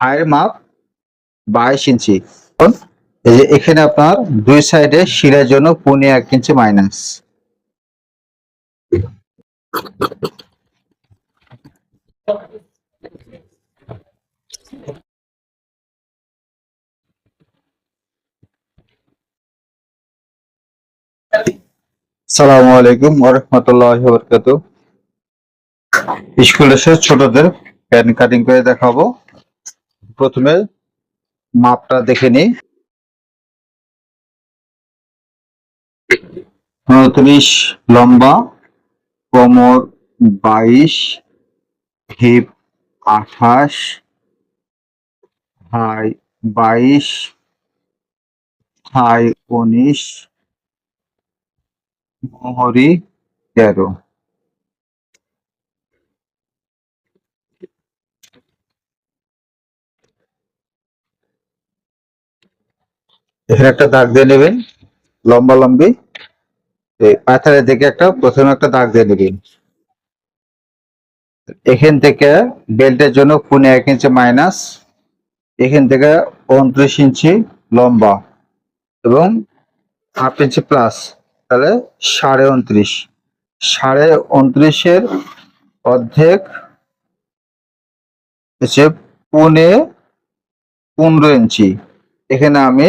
হাইয়ের মাপ বাইশ ইঞ্চি। এই যে এখানে আপনার দুই সাইডে শিরার জন্য পুনে এক ইঞ্চি মাইনাস সালামু আলাইকুম ওরহমতুল্লাহ বরকাত স্কুল এসে ছোটদের প্যান কাটিং করে দেখাবো। প্রথমে মাপটা দেখে নিই। উনত্রিশ, লম্বা, কোমর বাইশ, হিপ আঠাশ, হাই বাইশ, হাই উনিশ, মোহরি তেরো। এখানে একটা দাগ দিয়ে নেবেন, লম্বা লম্বি। পাথরের দিকে একটা, প্রথমে একটা দাগ দিয়ে নেবেন। এখান থেকে বেল্টের জন্য পুনে এক ইঞ্চি মাইনাস, এখান থেকে উনত্রিশ ইঞ্চি লম্বা এবং হাফ ইঞ্চি প্লাস, তাহলে সাড়ে উনত্রিশ। সাড়ে উনত্রিশের অর্ধেক হচ্ছে পুনে পনেরো ইঞ্চি। এখানে আমি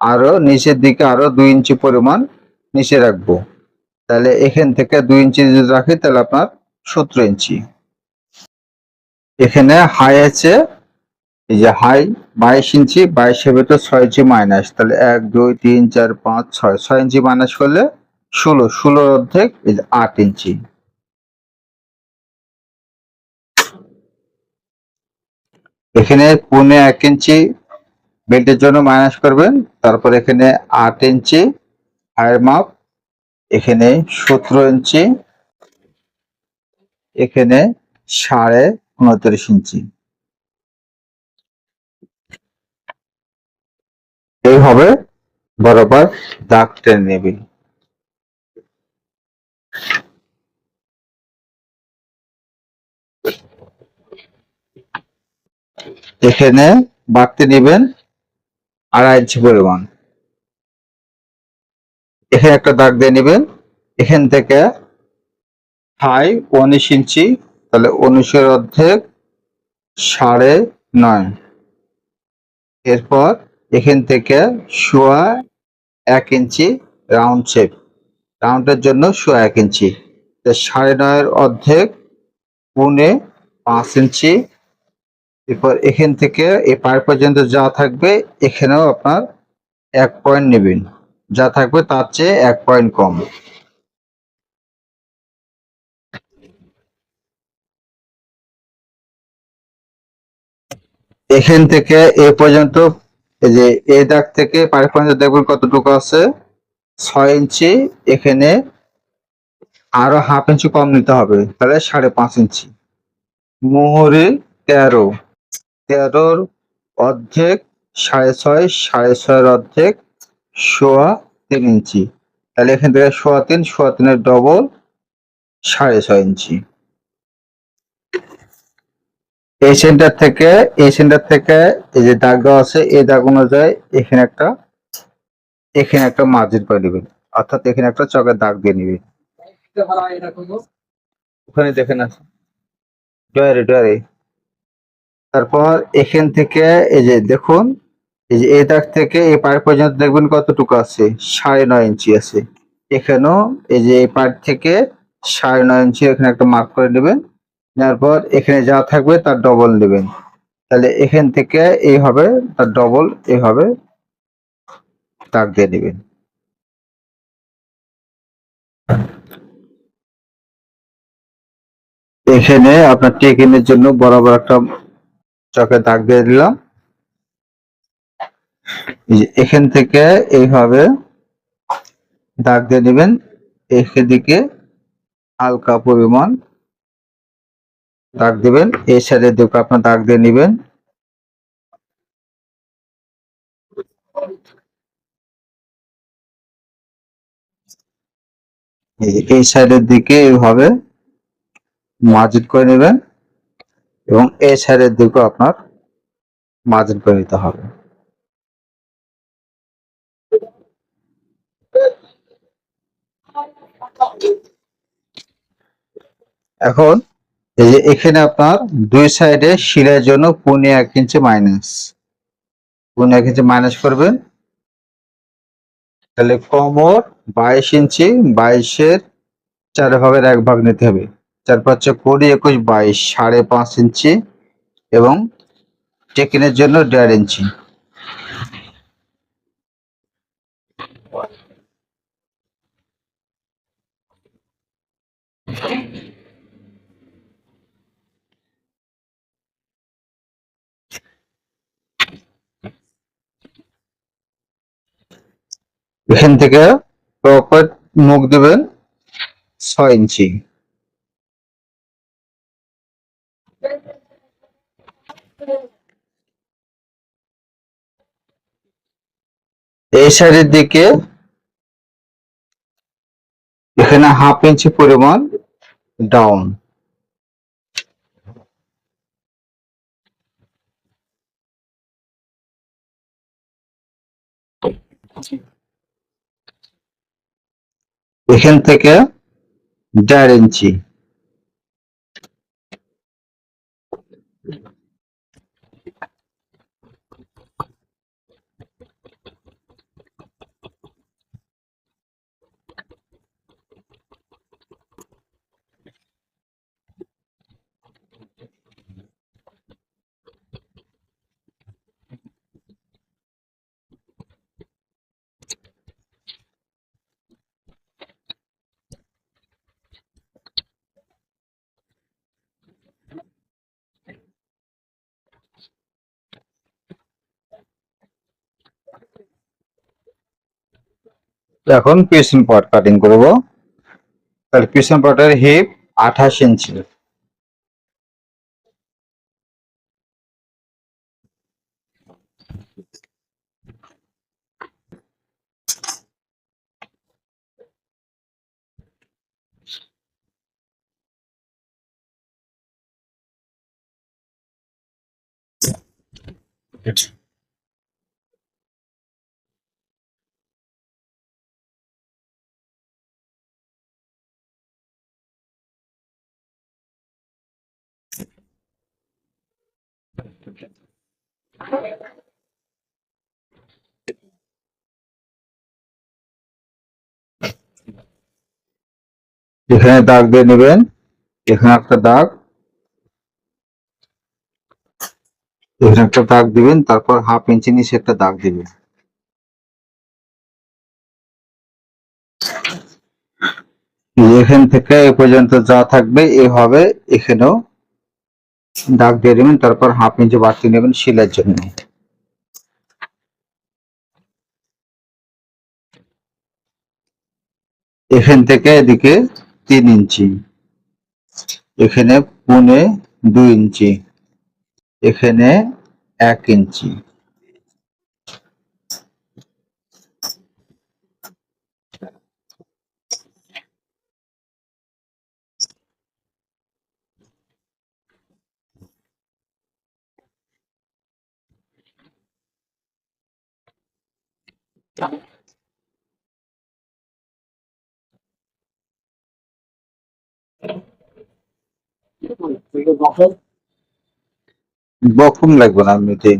আরও নিচের দিকে আরও দুই ইঞ্চি পরিমাণ নিচে রাখব। তাহলে এখান থেকে দুই ইঞ্চি যদি রাখি, তাহলে আপনার সতেরো ইঞ্চি। এখানে হাই আছে, এই যে হাই বাইশ ইঞ্চি, বাইশের ভেতর ছয় ইঞ্চি মাইনাস তাহলে এক, দুই, তিন, চার, পাঁচ, ছয়। ছয় ইঞ্চি মাইনাস করলে ষোলো ষোলোর অর্ধেক, এই যে আট ইঞ্চি। এখানে পৌনে এক ইঞ্চি বেল্টের জন্য মাইনাস করবেন, তারপর এখানে আট ইঞ্চি হায়ের মাপ এখানে সতেরো ইঞ্চি এখানে সাড়ে উনত্রিশ ইঞ্চি এইভাবে বরাবর দাগ টেনে নেবেন। এখানে বাড়তে নেবেন আড়াই ইঞ্চি পরিমাণ। এখানে একটা দাগ দিয়ে নেবেন। এখান থেকে হাই উনিশ ইঞ্চি, তাহলে উনিশের অর্ধেক সাড়ে নয়। এরপর এখান থেকে সোয়া এক ইঞ্চি রাউন্ড শেপ। রাউন্ডের জন্য সোয়া এক ইঞ্চি। সাড়ে নয়ের অর্ধেক পুনে পাঁচ ইঞ্চি এরপর এখান থেকে এ পায়ের পর্যন্ত যা থাকবে, এখানেও আপনার এক পয়েন্ট নেবেন। যা থাকবে তার চেয়ে এক পয়েন্ট কম। এখান থেকে এ পর্যন্ত এই যে এ দাগ থেকে পায়ের পর্যন্ত দেখবেন কতটুকু আছে? ছয় ইঞ্চি, এখানে আরও হাফ ইঞ্চি কম নিতে হবে, তাহলে সাড়ে পাঁচ ইঞ্চি। মোহরে তেরো। তেরোর অর্ধেক, সাড়ে ছয়, সাড়ে ছয়ের অর্ধেক, সোয়া তিন ইঞ্চি। তাহলে এখান থেকে সোয়া তিন, সোয়া তিনের ডবল, সাড়ে ছয় ইঞ্চি। এই সেন্টার থেকে এই সেন্টার থেকে এই যে দাগ দেওয়া আছে এই দাগ অনুযায়ী এখানে একটা এখানে একটা মার্জিন করে নেবেন অর্থাৎ এখানে একটা চকের দাগ দিয়ে নেবেন ওখানে দেখেন আছে ডয়ারে ডয়ারে তারপর এখান থেকে এই যে দেখুন, এই যে এই দাগ থেকে এই পায়ের পর্যন্ত দেখবেন কতটুকু আছে? সাড়ে নয় ইঞ্চি আছে। এখানেও এই যে এই পায়ের থেকে সাড়ে নয় ইঞ্চি এখানে একটা মার্ক করে নেবেন। নেওয়ার পর এখানে যা থাকবে তার ডবল নেবেন। তাহলে এখান থেকে এই হবে, তার ডবল এইভাবে দাগ দিয়ে নেবেন। এখানে আপনার টেকিনের জন্য বরাবর একটা চকে দাগ দিয়ে দিলাম। এখান থেকে এইভাবে দাগ দিয়ে নেবেন এদিকে হালকা পরিমাণ দাগ দিবেন। এই সাইডের দিকে আপনার দাগ দিয়ে নেবেন। এই সাইডের দিকে এইভাবে মার্জিন করে নেবেন। এবং এই সাইডের দিকেও আপনার মার্জিন করে নিতে হবে। এখন এই যে এখানে আপনার দুই সাইডে শিরার জন্য পুনে এক ইঞ্চি মাইনাস পুনে এক ইঞ্চি মাইনাস করবেন। তাহলে কোমর বাইশ ইঞ্চি, বাইশের চার ভাগের এক ভাগ নিতে হবে। চার পাঁচ কুড়ি একুশ বাইশ, সাড়ে পাঁচ ইঞ্চি এবং টেকিনের জন্য দেড় ইঞ্চি। এখান থেকে প্রপার মুখ দেবেন ছয় ইঞ্চি। এই সাইডের দিকে এখানে হাফ ইঞ্চি পরিমাণ ডাউন এখান থেকে দেড় ইঞ্চি। এখন পিছন পার্ট কাটিং করব। তাহলে পিছন পার্টের হিপ আঠাশ ইঞ্চি এখানে দাগ দিয়ে নেবেন। এখানে একটা দাগ। এখানে একটা দাগ দিবেন, তারপর হাফ ইঞ্চি নিচে একটা দাগ দিবেন। এখান থেকে এ পর্যন্ত যা থাকবে এভাবে এখানেও দাগ দিয়ে দেবেন, তারপর হাফ ইঞ্চি বাড়তি নেবেন শিলের জন্য। এখান থেকে এদিকে তিন ইঞ্চি, এখানে পুনে দুই ইঞ্চি, এখানে এক ইঞ্চি। বকুম লাগবে না এমনিতে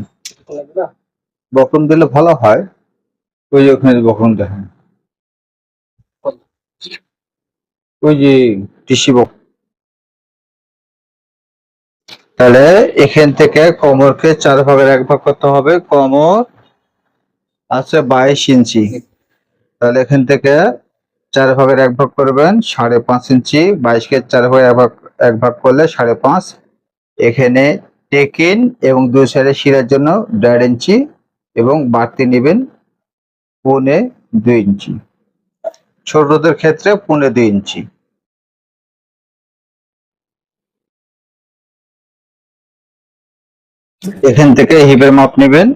বকুম দিলে ভালো হয়। ওই যে ওখানে বকুম দেখেন। ওই যে টিসি বকুম তাহলে এখান থেকে কোমরকে চার ভাগের এক ভাগ করতে হবে। কোমর আছে বাইশ ইঞ্চি। তাহলে এখান থেকে চার ভাগের এক ভাগ করবেন, সাড়ে পাঁচ ইঞ্চি। বাইশকে চার ভাগের এক ভাগ এক ভাগ করলে সাড়ে পাঁচ। এখানে টেকিন এবং দুই সাইডে শিরার জন্য দেড় ইঞ্চি এবং বাড়তি নেবেন পৌনে দুই ইঞ্চি। ছোটদের ক্ষেত্রে পৌনে দুই ইঞ্চি। এখান থেকে হিপের মাপ নেবেন।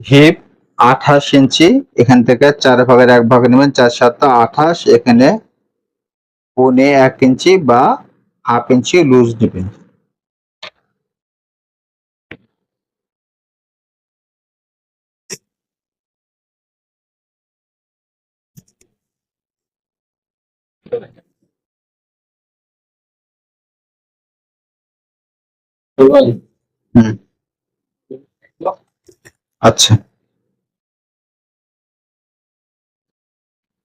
হিপ আঠাশ ইঞ্চি, এখান থেকে চার ভাগের এক ভাগ নেবেন, চার সাতটা আঠাশ। এখানে পৌনে এক ইঞ্চি বা हाफ़ इंच लूज नीबें अच्छा।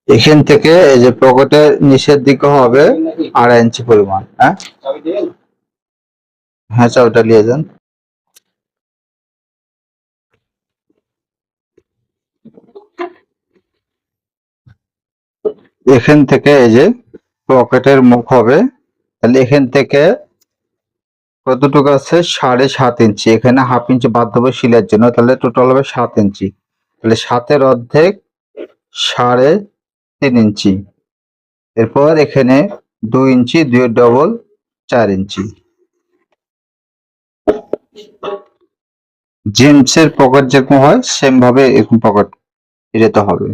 এখান থেকে এই যে পকেটের নিচের দিকে হবে আড়াই ইঞ্চি পরিমাণ হ্যাঁ? হ্যাঁ চাবিটা নিয়ে যান। এখান থেকে এই যে পকেটের মুখ হবে, তাহলে এখান থেকে কতটুকু আছে? সাড়ে সাত ইঞ্চি। এখানে হাফ ইঞ্চি বাদ দেবো শিলের জন্য, তাহলে টোটাল হবে সাত ইঞ্চি। তাহলে সাতের অর্ধেক সাড়ে তিন ইঞ্চি। এরপর এখানে দুই ইঞ্চি, দুই ডবল চার ইঞ্চি। জিন্সের পকেট যেরকম হয় সেম ভাবে এরকম পকেট যেতে হবে।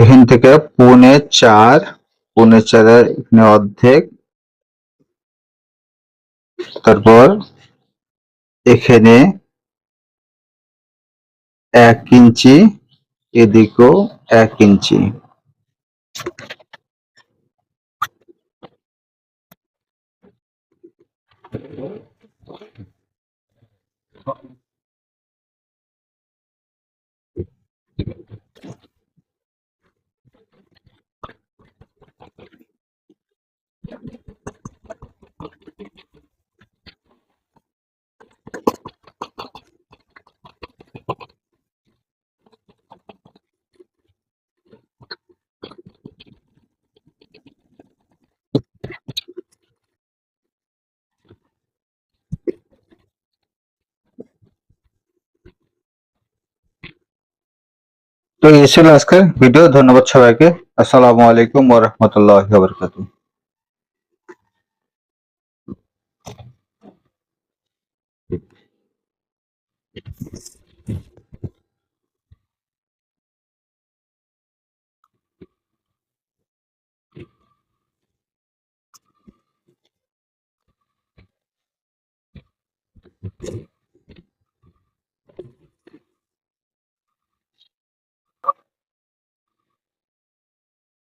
এখান থেকে পৌনে চার, পৌনে চারের এখানে অর্ধেক। তারপর এখানে এক ইঞ্চি, এদিকেও এক ইঞ্চি। তো এই ছিল আজকের ভিডিও ধন্যবাদ সবাইকে আসসালামু আলাইকুম ওয়া রাহমাতুল্লাহি ওয়া বারাকাতুহু